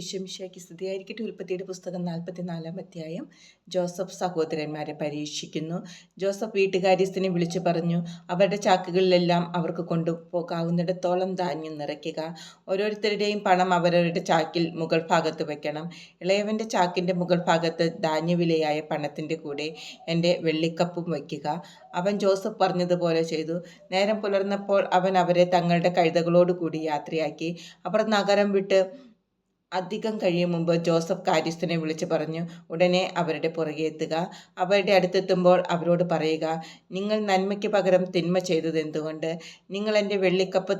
ഈശോമിശിഹായ്ക്ക് സ്ഥിതിയായിരിക്കട്ടെ ഉൽപ്പത്തിയുടെ പുസ്തകം നാൽപ്പത്തിനാലാം അധ്യായം. ജോസഫ് സഹോദരന്മാരെ പരീക്ഷിക്കുന്നു. ജോസഫ് വീട്ടുകാര്യസ്ഥനെ വിളിച്ചു പറഞ്ഞു അവരുടെ ചാക്കുകളിലെല്ലാം അവർക്ക് കൊണ്ടുപോകാവുന്നിടത്തോളം ധാന്യം നിറയ്ക്കുക. ഓരോരുത്തരുടെയും പണം അവരവരുടെ ചാക്കിൽ മുകൾ ഭാഗത്ത് വയ്ക്കണം ഇളയവന്റെ ചാക്കിന്റെ മുകൾ ഭാഗത്ത് ധാന്യവിലയായ പണത്തിന്റെ കൂടെ എന്റെ വെള്ളിക്കപ്പും വയ്ക്കുക. അവൻ ജോസഫ് പറഞ്ഞതുപോലെ ചെയ്തു. നേരം പുലർന്നപ്പോൾ അവൻ അവരെ തങ്ങളുടെ കഴുതകളോടുകൂടി യാത്രയാക്കി. അവർ നഗരം വിട്ട് അധികം കഴിയും മുമ്പ് ജോസഫ് കാര്യസ്ഥനെ വിളിച്ചു പറഞ്ഞു ഉടനെ അവരുടെ പുറകെ എത്തുക. അവരുടെ അടുത്തെത്തുമ്പോൾ അവരോട് പറയുക നിങ്ങൾ നന്മയ്ക്ക് പകരം തിന്മ ചെയ്തത് എന്തുകൊണ്ട്? നിങ്ങൾ എന്റെ വെള്ളിക്കപ്പ്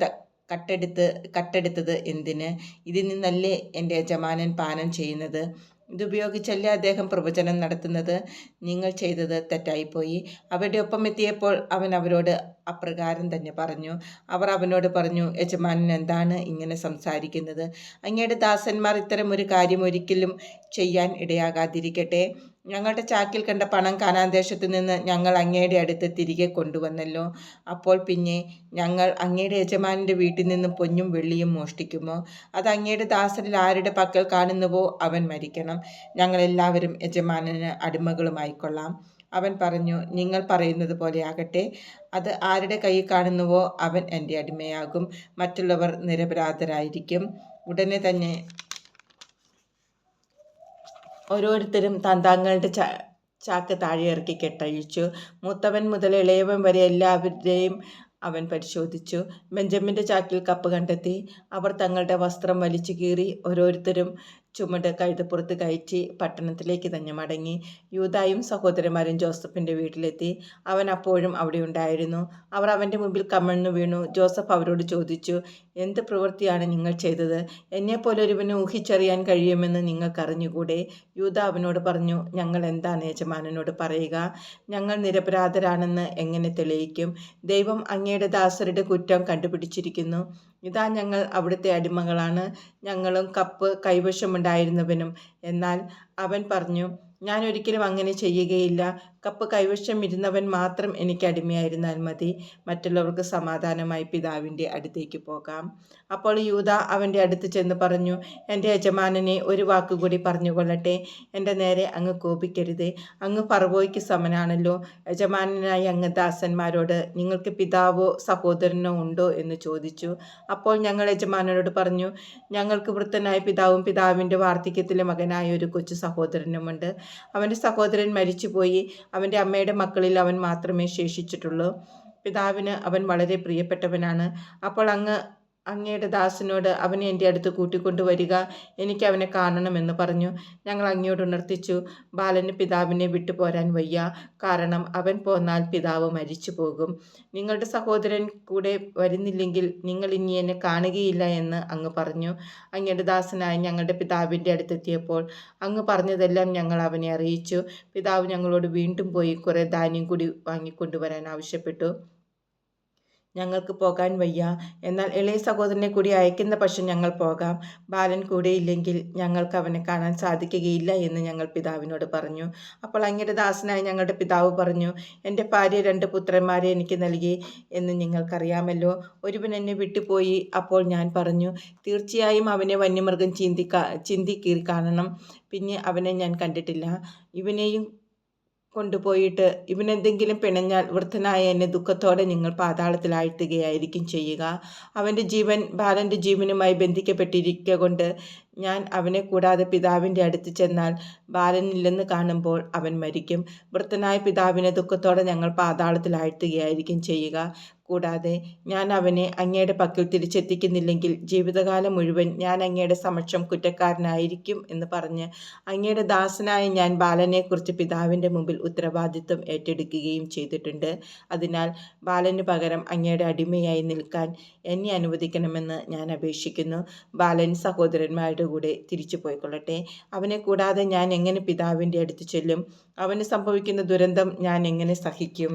കട്ടെടുത്ത് കട്ടെടുത്തത് എന്തിന്? ഇതിൽ നിന്നല്ലേ എന്റെ യജമാനൻ പാനം ചെയ്യുന്നത്? ഇതുപയോഗിച്ചല്ലേ അദ്ദേഹം പ്രവചനം നടത്തുന്നത്? നിങ്ങൾ ചെയ്തത് തെറ്റായിപ്പോയി. അവരുടെ ഒപ്പം എത്തിയപ്പോൾ അവൻ അവരോട് അപ്രകാരം തന്നെ പറഞ്ഞു. അവർ അവനോട് പറഞ്ഞു യജമാനൻ എന്താണ് ഇങ്ങനെ സംസാരിക്കുന്നത്? അങ്ങയുടെ ദാസന്മാർ ഇത്തരം ഒരു കാര്യം ഒരിക്കലും ചെയ്യാൻ ഇടയാകാതിരിക്കട്ടെ. ഞങ്ങളുടെ ചാക്കിൽ കണ്ട പണം കാനാന്തേശത്ത് നിന്ന് ഞങ്ങൾ അങ്ങയുടെ അടുത്ത് തിരികെ കൊണ്ടുവന്നല്ലോ. അപ്പോൾ പിന്നെ ഞങ്ങൾ അങ്ങയുടെ യജമാനന്റെ വീട്ടിൽ നിന്നും പൊന്നും വെള്ളിയും മോഷ്ടിക്കുമോ? അത് അങ്ങയുടെ ദാസനിൽ ആരുടെ പക്കൽ കാണുന്നുവോ? അവൻ മരിക്കണം. ഞങ്ങളെല്ലാവരും യജമാനന് അടിമകളുമായിക്കൊള്ളാം. അവൻ പറഞ്ഞു നിങ്ങൾ പറയുന്നത് പോലെ ആകട്ടെ. അത് ആരുടെ കയ്യിൽ കാണുന്നുവോ? അവൻ എന്റെ അടിമയാകും. മറ്റുള്ളവർ നിരപരാധരായിരിക്കും. ഉടനെ തന്നെ ഓരോരുത്തരും തന്താങ്ങളുടെ ച ചാക്ക് താഴെ ഇറക്കി കെട്ടഴിച്ചു. മൂത്തവൻ മുതൽ ഇളയവൻ വരെ എല്ലാവരുടെയും അവൻ പരിശോധിച്ചു. ബെഞ്ചമിന്റെ ചാക്കിൽ കപ്പ് കണ്ടെത്തി. അവർ തങ്ങളുടെ വസ്ത്രം വലിച്ചു കീറി ഓരോരുത്തരും ചുമട് കഴുതപ്പുറത്ത് കയറ്റി പട്ടണത്തിലേക്ക് തന്നെ മടങ്ങി. യൂതായും സഹോദരന്മാരും ജോസഫിന്റെ വീട്ടിലെത്തി. അവൻ അപ്പോഴും അവിടെ ഉണ്ടായിരുന്നു. അവർ അവന്റെ മുമ്പിൽ കമഴ്ന്നു വീണു. ജോസഫ് അവരോട് ചോദിച്ചു എന്ത് പ്രവൃത്തിയാണ് നിങ്ങൾ ചെയ്തത്? എന്നെപ്പോലെ എന്നെപ്പോലൊരുവന് ഊഹിച്ചറിയാൻ കഴിയുമെന്ന് നിങ്ങൾക്കറിഞ്ഞുകൂടെ? യൂത അവനോട് പറഞ്ഞു ഞങ്ങൾ എന്താണ് യജമാനനോട് പറയുക? ഞങ്ങൾ നിരപരാധരാണെന്ന് എങ്ങനെ തെളിയിക്കും? ദൈവം അങ്ങയുടെ ദാസരുടെ കുറ്റം കണ്ടുപിടിച്ചിരിക്കുന്നു. ഇതാ ഞങ്ങൾ അവിടുത്തെ അടിമകളാണ്. ഞങ്ങളും കപ്പ് കൈവശമുണ്ടായിരുന്നവനും എന്നാൽ അവൻ പറഞ്ഞു ഞാൻ ഒരിക്കലും അങ്ങനെ ചെയ്യുകയില്ല. കപ്പ് കൈവശം ഇരുന്നവൻ മാത്രം എനിക്ക് അടിമയായിരുന്നാൽ മതി. മറ്റുള്ളവർക്ക് സമാധാനമായി പിതാവിന്റെ അടുത്തേക്ക് പോകാം. അപ്പോൾ യൂത അവന്റെ അടുത്ത് ചെന്ന് പറഞ്ഞു എന്റെ യജമാനനെ ഒരു വാക്കുകൂടി പറഞ്ഞുകൊള്ളട്ടെ. എന്റെ നേരെ അങ്ങ് കോപിക്കരുത്. അങ്ങ് പറവോയ്ക്ക് സമനാണല്ലോ. യജമാനനായ അങ്ങ് ദാസന്മാരോട് നിങ്ങൾക്ക് പിതാവോ സഹോദരനോ ഉണ്ടോ എന്ന് ചോദിച്ചു. അപ്പോൾ ഞങ്ങൾ യജമാനോട് പറഞ്ഞു ഞങ്ങൾക്ക് വൃത്തനായ പിതാവും പിതാവിന്റെ വാർദ്ധക്യത്തിലെ മകനായ ഒരു കൊച്ചു സഹോദരനുമുണ്ട്. അവന്റെ സഹോദരൻ മരിച്ചുപോയി. അവന്റെ അമ്മയുടെ മക്കളിൽ അവൻ മാത്രമേ ശേഷിച്ചിട്ടുള്ളൂ. പിതാവിന് അവൻ വളരെ പ്രിയപ്പെട്ടവനാണ്. അപ്പോൾ അങ്ങ് അങ്ങയുടെ ദാസനോട് അവനെ എന്റെ അടുത്ത് കൂട്ടിക്കൊണ്ടുവരിക എനിക്ക് അവനെ കാണണമെന്ന് പറഞ്ഞു. ഞങ്ങൾ അങ്ങയോട് ഉണർത്തിച്ചു. ബാലന് പിതാവിനെ വിട്ടുപോരാൻ വയ്യ. കാരണം അവൻ പോന്നാൽ പിതാവ് മരിച്ചു പോകും നിങ്ങളുടെ സഹോദരൻ കൂടെ വരുന്നില്ലെങ്കിൽ നിങ്ങൾ ഇനി എന്നെ കാണുകയില്ല എന്ന് അങ്ങ് പറഞ്ഞു. അങ്ങയുടെ ദാസനായി ഞങ്ങളുടെ പിതാവിന്റെ അടുത്തെത്തിയപ്പോൾ അങ്ങ് പറഞ്ഞതെല്ലാം ഞങ്ങൾ അവനെ അറിയിച്ചു. പിതാവ് ഞങ്ങളോട് വീണ്ടും പോയി കുറേ ധാന്യം കൂടി വാങ്ങിക്കൊണ്ടുവരാൻ ആവശ്യപ്പെട്ടു. ഞങ്ങൾക്ക് പോകാൻ വയ്യ. എന്നാൽ ഇളയ സഹോദരനെ കൂടി അയക്കുന്ന പക്ഷം ഞങ്ങൾ പോകാം. ബാലൻ കൂടെയില്ലെങ്കിൽ ഞങ്ങൾക്ക് അവനെ കാണാൻ സാധിക്കുകയില്ല എന്ന് ഞങ്ങൾ പിതാവിനോട് പറഞ്ഞു. അപ്പോൾ അങ്ങയുടെ ദാസനായി ഞങ്ങളുടെ പിതാവ് പറഞ്ഞു എന്റെ ഭാര്യ രണ്ട് പുത്രന്മാരെ എനിക്ക് നൽകി എന്ന് നിങ്ങൾക്കറിയാമല്ലോ. ഒരുവൻ എന്നെ വിട്ടുപോയി. അപ്പോൾ ഞാൻ പറഞ്ഞു തീർച്ചയായും അവനെ വന്യമൃഗം ചിന്തി ചിന്തി കാണണം. പിന്നെ അവനെ ഞാൻ കണ്ടിട്ടില്ല. ഇവനെയും കൊണ്ടുപോയിട്ട് ഇവനെന്തെങ്കിലും പിണഞ്ഞാൽ വൃദ്ധനായ എന്നെ ദുഃഖത്തോടെ നിങ്ങൾ പാതാളത്തിലാഴ്ത്തുകയായിരിക്കും ചെയ്യുക. അവന്റെ ജീവൻ ബാലന്റെ ജീവനുമായി ബന്ധിക്കപ്പെട്ടിരിക്കുക കൊണ്ട് ഞാൻ അവനെ കൂടാതെ പിതാവിന്റെ അടുത്ത് ചെന്നാൽ ബാലനില്ലെന്ന് കാണുമ്പോൾ അവൻ മരിക്കും. വൃത്തനായ പിതാവിനെ ദുഃഖത്തോടെ ഞങ്ങൾ പാതാളത്തിലാഴ്ത്തുകയായിരിക്കും ചെയ്യുക. കൂടാതെ ഞാൻ അവനെ അങ്ങയുടെ പക്കൽ തിരിച്ചെത്തിക്കുന്നില്ലെങ്കിൽ ജീവിതകാലം മുഴുവൻ ഞാൻ അങ്ങയുടെ സമക്ഷം കുറ്റക്കാരനായിരിക്കും എന്ന് പറഞ്ഞ് അങ്ങയുടെ ദാസനായ ഞാൻ ബാലനെക്കുറിച്ച് പിതാവിന്റെ മുമ്പിൽ ഉത്തരവാദിത്വം ഏറ്റെടുക്കുകയും ചെയ്തിട്ടുണ്ട്. അതിനാൽ ബാലന് പകരം അങ്ങയുടെ അടിമയായി നിൽക്കാൻ എന്നെ അനുവദിക്കണമെന്ന് ഞാൻ അപേക്ഷിക്കുന്നു. ബാലൻ സഹോദരന്മാരുടെ കൂടെ തിരിച്ചു പോയിക്കൊള്ളട്ടെ. അവനെ കൂടാതെ ഞാൻ എങ്ങനെ പിതാവിന്റെ അടുത്ത് ചെല്ലും? അവന് സംഭവിക്കുന്ന ദുരന്തം ഞാൻ എങ്ങനെ സഹിക്കും?